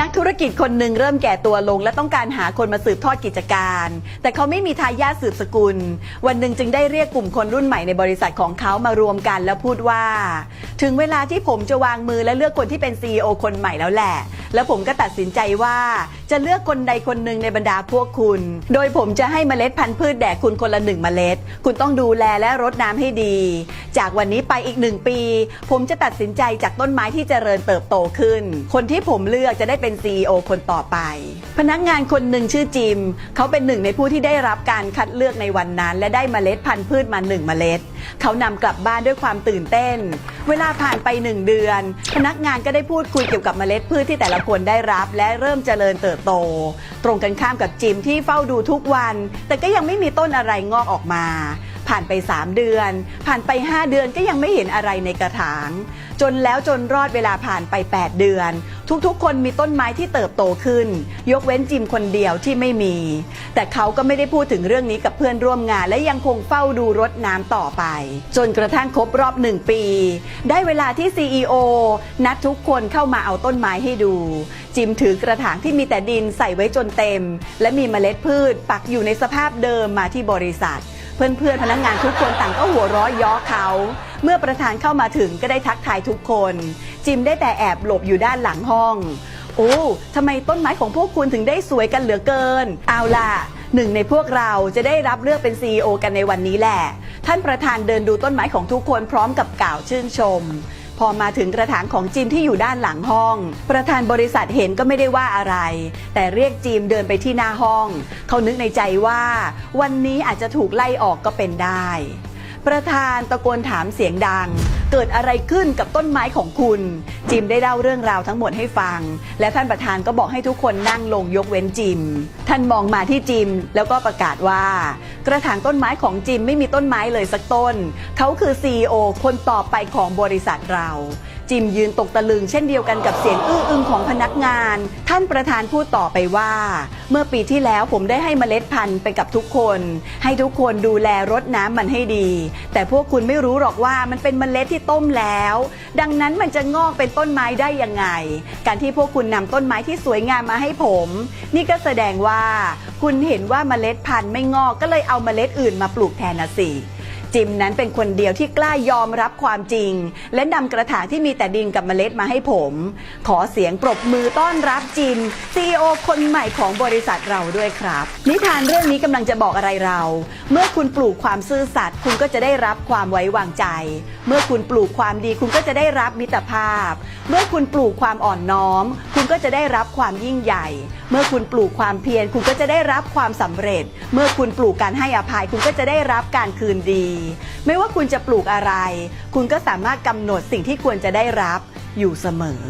นักธุรกิจคนหนึ่งเริ่มแก่ตัวลง และต้องการหาคนมาสืบทอดกิจการ แต่เขาไม่มีทายาทสืบสกุล วันหนึ่งจึงได้เรียกกลุ่มคนรุ่นใหม่ในบริษัทของเขามารวมกันแล้วพูดว่า ถึงเวลาที่ผมจะวางมือและเลือกคนที่เป็น CEO คนใหม่แล้วแหละ แล้วผมก็ตัดสินใจว่าจะเลือกคนใดคนหนึ่งในบรรดาพวกคุณ โดยผมจะให้เมล็ดพันธุ์พืชแด่คุณคนละหนึ่งเมล็ด คุณต้องดูแลและรดน้ำให้ดี จากวันนี้ไปอีกหนึ่งปี ผมจะตัดสินใจจากต้นไม้ที่เจริญเติบโตขึ้น คนที่ผมเลือกจะได้เป็น็น CEO คนต่อไป พนักงานคนหนึ่งชื่อจิม เขาเป็นหนึ่งในผู้ที่ได้รับการคัดเลือกในวันนั้น และได้เมล็ดพันธุ์พืชมาหนึ่งเมล็ด เขานำกลับบ้านด้วยความตื่นเต้น เวลาผ่านไปหนึ่งเดือน พนักงานก็ได้พูดคุยเกี่ยวกับเมล็ดพืชที่แต่ละคนได้รับ และเริ่มเจริญเติบโต ตรงกันข้ามกับจิมที่เฝ้าดูทุกวัน แต่ก็ยังไม่มีต้นอะไรงอกออกมา ผ่านไป 3 เดือน ผ่านไป 5 เดือนก็ยังไม่เห็นอะไรในกระถาง จนแล้วจนรอดเวลาผ่านไป 8 เดือน ทุกๆ คนมีต้นไม้ที่เติบโตขึ้น ยกเว้นจิมคนเดียวที่ไม่มี แต่เขาก็ไม่ได้พูดถึงเรื่องนี้กับเพื่อนร่วมงาน และยังคงเฝ้าดูรดน้ำต่อไป จนกระทั่งครบรอบหนึ่งปี ได้เวลาที่ CEO นัดทุกคนเข้ามาเอาต้นไม้ให้ดู จิมถือกระถางที่มีแต่ดินใส่ไว้จนเต็ม และมีเมล็ดพืชปักอยู่ในสภาพเดิมมาที่บริษัท เพื่อนๆพนักงานทุกคนต่างก็หัวเราะย้อเขา เมื่อประธานเข้ามาถึงก็ได้ทักทายทุกคน จิมได้แต่แอบหลบอยู่ด้านหลังห้อง โอ้ทำไมต้นไม้ของพวกคุณถึงได้สวยกันเหลือเกิน เอาล่ะหนึ่งในพวกเราจะได้รับเลือกเป็น CEO กันในวันนี้แหละ ท่านประธานเดินดูต้นไม้ของทุกคนพร้อมกับกล่าวชื่นชม พอมาถึงกระถางของจิมที่อยู่ด้านหลังห้อง ประธานบริษัทเห็นก็ไม่ได้ว่าอะไร แต่เรียกจิมเดินไปที่หน้าห้อง เขานึกในใจว่า วันนี้อาจจะถูกไล่ออกก็เป็นได้ ประธานตะโกนถามเสียงดัง เกิดอะไรขึ้นกับต้นไม้ของคุณ จิมได้เล่าเรื่องราวทั้งหมดให้ฟัง และท่านประธานก็บอกให้ทุกคนนั่งลงยกเว้นจิม ท่านมองมาที่จิมแล้วก็ประกาศว่า กระถางต้นไม้ของจิมไม่มีต้นไม้เลยสักต้น เขาคือ CEO คนต่อไปของบริษัทเรา จิมยืนตกตะลึงเช่นเดียวกันกับเสียงอื้ออึงของพนักงาน ท่านประธานพูดต่อไปว่า เมื่อปีที่แล้วผมได้ให้เมล็ดพันธุ์ไปกับทุกคน ให้ทุกคนดูแลรดน้ำมันให้ดี แต่พวกคุณไม่รู้หรอกว่ามันเป็นเมล็ดที่ต้มแล้ว ดังนั้นมันจะงอกเป็นต้นไม้ได้ยังไง การที่พวกคุณนำต้นไม้ที่สวยงามมาให้ผม นี่ก็แสดงว่า คุณเห็นว่าเมล็ดพันธุ์ไม่งอกก็เลยเอาเมล็ดอื่นมาปลูกแทนนะสิ จิมนั้นเป็นคนเดียวที่กล้ายอมรับความจริง และนำกระถางที่มีแต่ดินกับเมล็ดมาให้ผม ขอเสียงปรบมือต้อนรับจิมซีอคนใหม่ของบริษัทเราด้วยครับ นิทานเรื่องนี้กำลังจะบอกอะไรเรา เมื่อคุณปลูกความซื่อสัตย์คุณก็จะได้รับความไว้วางใจ เมื่อคุณปลูกความดีคุณก็จะได้รับมิตรภาพ เมื่อคุณปลูกความอ่อนน้อม คุณก็จะได้รับความยิ่งใหญ่ เมื่อคุณปลูกความเพียรคุณก็จะได้รับความสำเร็จ เมื่อคุณปลูกการให้อภัยคุณก็จะได้รับการคืนดีไม่ว่าคุณจะปลูกอะไร คุณก็สามารถกำหนดสิ่งที่ควรจะได้รับอยู่เสมอ